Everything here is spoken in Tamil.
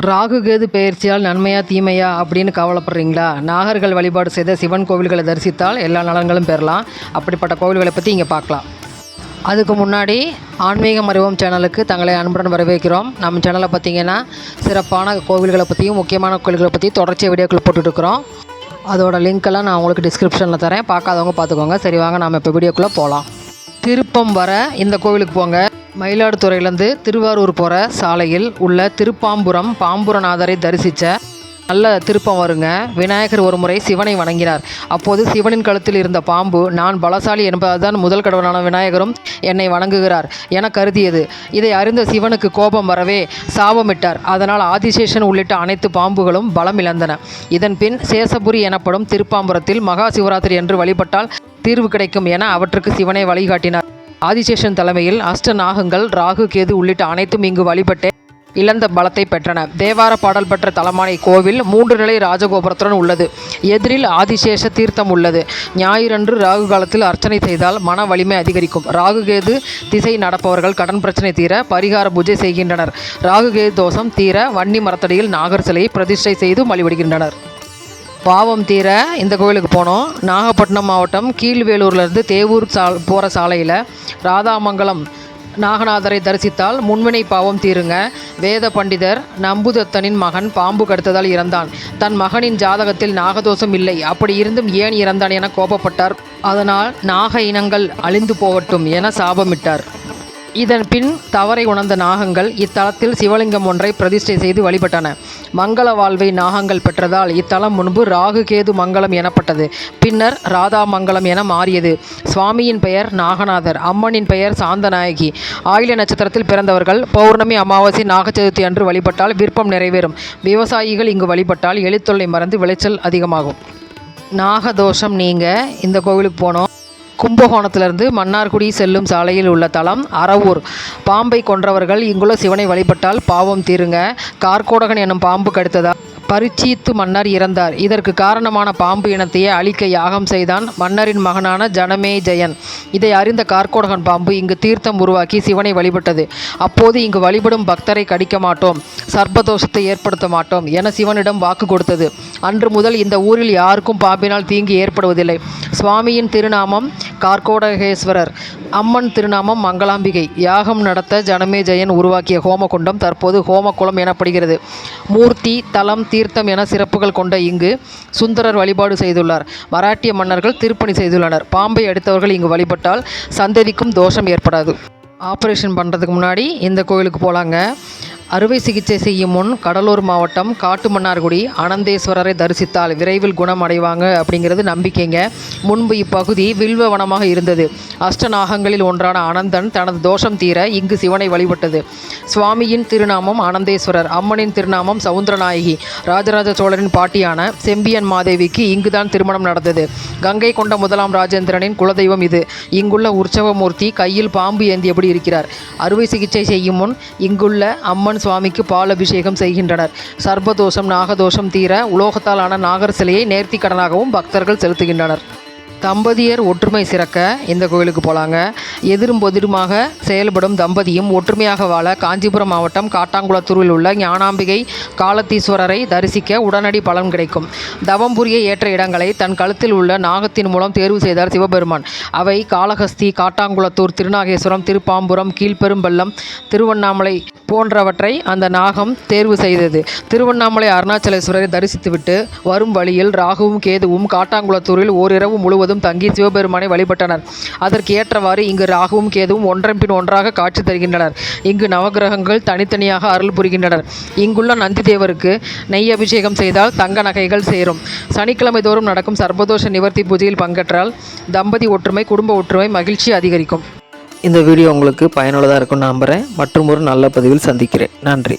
ராகு கேது பெயர்ச்சியால் நன்மையா தீமையா அப்படின்னு கவலைப்படுறீங்களா? நாகர்கள் வழிபாடு செய்த சிவன் கோவில்களை தரிசித்தால் எல்லா நலன்களும் பெறலாம். அப்படிப்பட்ட கோவில்களை பற்றி இங்கே பார்க்கலாம். அதுக்கு முன்னாடி ஆன்மீகம் அறிவோம் சேனலுக்கு தங்களை அன்புடன் வரவேற்கிறோம். நம்ம சேனலை பார்த்தீங்கன்னா சிறப்பான கோவில்களை பற்றியும் முக்கியமான கோவில்களை பற்றி தொடர்ச்சியாக வீடியோக்கள் போட்டுட்ருக்குறோம். அதோட லிங்க்கெல்லாம் நான் உங்களுக்கு டிஸ்கிரிப்ஷனில் தரேன். பார்க்காதவங்க பார்த்துக்கோங்க. சரி வாங்க நாம் இப்போ வீடியோக்குள்ளே போகலாம் திருப்பம் வர இந்த கோவிலுக்கு போங்க. மயிலாடுதுறையிலேருந்து திருவாரூர் போகிற சாலையில் உள்ள திருப்பாம்புரம் பாம்புரநாதரை தரிசித்த நல்ல திருப்பம் வருங்க. விநாயகர் ஒரு முறை சிவனை வணங்கினார். அப்போது சிவனின் கழுத்தில் இருந்த பாம்பு நான் பலசாலி என்பதுதான் முதல் கடவுளான விநாயகரும் என்னை வணங்குகிறார் என கருதியது. இதை அறிந்த சிவனுக்கு கோபம் வரவே சாபமிட்டார். அதனால் ஆதிசேஷன் உள்ளிட்ட அனைத்து பாம்புகளும் பலம் இழந்தன இதன் பின் சேசபுரி எனப்படும் திருப்பாம்புரத்தில் மகா சிவராத்திரி என்று வழிபட்டால் தீர்வு கிடைக்கும் என அவற்றுக்கு சிவனை வழிகாட்டினார். ஆதிசேஷன் தலைமையில் அஷ்ட நாகங்கள் ராகு கேது உள்ளிட்ட அனைத்தும் இங்கு வழிபட்டு இழந்த பலத்தை பெற்றன. தேவார பாடல் பெற்ற தலமான இக்கோவில் மூன்று நிலை ராஜகோபுரத்துடன் உள்ளது. எதிரில் ஆதிசேஷ தீர்த்தம் உள்ளது. ஞாயிறன்று ராகு காலத்தில் அர்ச்சனை செய்தால் மன வலிமை அதிகரிக்கும். ராகுகேது திசை நடப்பவர்கள் கடன் பிரச்சனை தீர பரிகார பூஜை செய்கின்றனர். ராகுகேது தோஷம் தீர வன்னி மரத்தடியில் நாகர் சிலையை பிரதிஷ்டை செய்து வழிபடுகின்றனர். பாவம் தீர இந்த கோவிலுக்கு போனோம். நாகப்பட்டினம் மாவட்டம் கீழ்வேலூர்லேருந்து தேவூர் சா போகிற சாலையில் ராதாமங்கலம் நாகநாதரை தரிசித்தால் முன்வினை பாவம் தீருங்க. வேத பண்டிதர் நம்புதத்தனின் மகன் பாம்பு கடுத்ததால் இறந்தான். தன் மகனின் ஜாதகத்தில் நாகதோஷம் இல்லை. அப்படி இருந்தும் ஏன் இறந்தான் என கோபப்பட்டார். அதனால் நாக இனங்கள் அழிந்து போகட்டும் என சாபமிட்டார். இதன் பின் தவறை உணர்ந்த நாகங்கள் இத்தலத்தில் சிவலிங்கம் ஒன்றை பிரதிஷ்டை செய்து வழிபட்டன. மங்கள வாழ்வை நாகங்கள் பெற்றதால் இத்தலம் முன்பு ராகு கேது மங்கலம் எனப்பட்டது. பின்னர் ராதா மங்கலம் என மாறியது. சுவாமியின் பெயர் நாகநாதர் அம்மனின் பெயர் சாந்தநாயகி. ஆயில நட்சத்திரத்தில் பிறந்தவர்கள் பௌர்ணமி அமாவாசை நாக சதுர்த்தி அன்று வழிபட்டால் விருப்பம் நிறைவேறும். விவசாயிகள் இங்கு வழிபட்டால் எழுத்தொல்லை மறந்து விளைச்சல் அதிகமாகும். நாகதோஷம் நீங்க இந்த கோவிலுக்கு போனோம். கும்பகோணத்திலிருந்து மன்னார்குடி செல்லும் சாலையில் உள்ள தலம் அறவூர். பாம்பை கொன்றவர்கள் இங்குள்ள சிவனை வழிபட்டால் பாவம் தீருங்க. கார்கோடகன் எனும் பாம்பு கடுத்ததால் பரிச்சீத்து மன்னர் இறந்தார். இதற்கு காரணமான பாம்பு இனத்தையே அழிக்க யாகம் செய்தான் மன்னரின் மகனான ஜனமே ஜெயன். இதை அறிந்த கார்கோடகன் பாம்பு இங்கு தீர்த்தம் உருவாக்கி சிவனை வழிபட்டது. அப்போது இங்கு வழிபடும் பக்தரை கடிக்க மாட்டோம். சர்ப்பதோஷத்தை ஏற்படுத்த மாட்டோம் என சிவனிடம் வாக்கு கொடுத்தது. அன்று முதல் இந்த ஊரில் யாருக்கும் பாம்பினால் தீங்கு ஏற்படுவதில்லை. சுவாமியின் திருநாமம் கார்கோடகேஸ்வரர். அம்மன் திருநாமம் மங்களாம்பிகை. யாகம் நடத்த ஜனமே ஜெயன் உருவாக்கிய ஹோமகுண்டம் தற்போது ஹோமகுளம் எனப்படுகிறது. மூர்த்தி தலம் தீர்த்தம் என சிறப்புகள் கொண்ட இங்கு சுந்தரர் வழிபாடு செய்துள்ளார். மராட்டிய மன்னர்கள் திருப்பணி செய்துள்ளனர். பாம்பை அடுத்தவர்கள் இங்கு வழிபட்டால் சந்ததிக்கும் தோஷம் ஏற்படாது. ஆப்ரேஷன் பண்ணுறதுக்கு முன்னாடி இந்த கோயிலுக்கு போகலாங்க அறுவை சிகிச்சை செய்யும் முன் கடலூர் மாவட்டம் காட்டுமன்னார்குடி அனந்தேஸ்வரரை தரிசித்தால் விரைவில் குணம் அடைவாங்க அப்படிங்கிறது நம்பிக்கைங்க. முன்பு இப்பகுதி வில்வ வனமாக இருந்தது. அஷ்டநாகங்களில் ஒன்றான அனந்தன் தனது தோஷம் தீர இங்கு சிவனை வழிபட்டது. சுவாமியின் திருநாமம் அனந்தேஸ்வரர் அம்மனின் திருநாமம் சவுந்தரநாயகி ராஜராஜ சோழரின் பாட்டியான செம்பியன் மாதேவிக்கு இங்குதான் திருமணம் நடந்தது. கங்கை கொண்ட முதலாம் ராஜேந்திரனின் குலதெய்வம் இது. இங்குள்ள உற்சவமூர்த்தி கையில் பாம்பு ஏந்தியபடி இருக்கிறார். அறுவை சிகிச்சை செய்யும் முன் இங்குள்ள அம்மன் சுவாமிக்கு பால் அபிஷேகம் செய்கின்றனர். சர்பதோஷம் நாகதோஷம் தீர உலோகத்தால் ஆன நாகர் சிலையை நேர்த்தி கடனாகவும் பக்தர்கள் செலுத்துகின்றனர். தம்பதியர் ஒற்றுமை சிறக்க இந்த கோயிலுக்கு போகலாங்க எதிரும் பொதிருமாக செயல்படும் தம்பதியும் ஒற்றுமையாக வாழ காஞ்சிபுரம் மாவட்டம் காட்டாங்குளத்தூரில் உள்ள ஞானாம்பிகை காலத்தீஸ்வரரை தரிசிக்க உடனடி பலன் கிடைக்கும். தவம் புரிய ஏற்ற இடங்களை தன் கழுத்தில் உள்ள நாகத்தின் மூலம் தேர்வு செய்தார் சிவபெருமான். அவை காளஹஸ்தி காட்டாங்குளத்தூர் திருநாகேஸ்வரம் திருப்பாம்புரம் கீழ்பெரும்பள்ளம் திருவண்ணாமலை போன்றவற்றை அந்த நாகம் தேர்வு செய்தது. திருவண்ணாமலை அருணாச்சலேஸ்வரரை தரிசித்துவிட்டு வரும் வழியில் ராகுவும் கேதுவும் காட்டாங்குளத்தூரில் ஓரிரவு முழுவதும் தங்கி சிவபெருமானை வழிபட்டனர். அதற்கு ஏற்றவாறு இங்கு ராகுவும் கேதுவும் ஒன்றன் பின் ஒன்றாக காட்சி தருகின்றனர். இங்கு நவகிரகங்கள் தனித்தனியாக அருள் புரிகின்றனர். இங்குள்ள நந்தி தேவருக்கு நெய் அபிஷேகம் செய்தால் தங்க நகைகள் சேரும். சனிக்கிழமை தோறும் நடக்கும் சர்வதோஷ நிவர்த்தி பூஜையில் பங்கேற்றால் தம்பதி ஒற்றுமை குடும்ப ஒற்றுமை மகிழ்ச்சி அதிகரிக்கும். இந்த வீடியோ உங்களுக்கு பயனுள்ளதாக இருக்கும்னு நம்புகிறேன் மற்றும் ஒரு நல்ல பதிவில் சந்திக்கிறேன். நன்றி.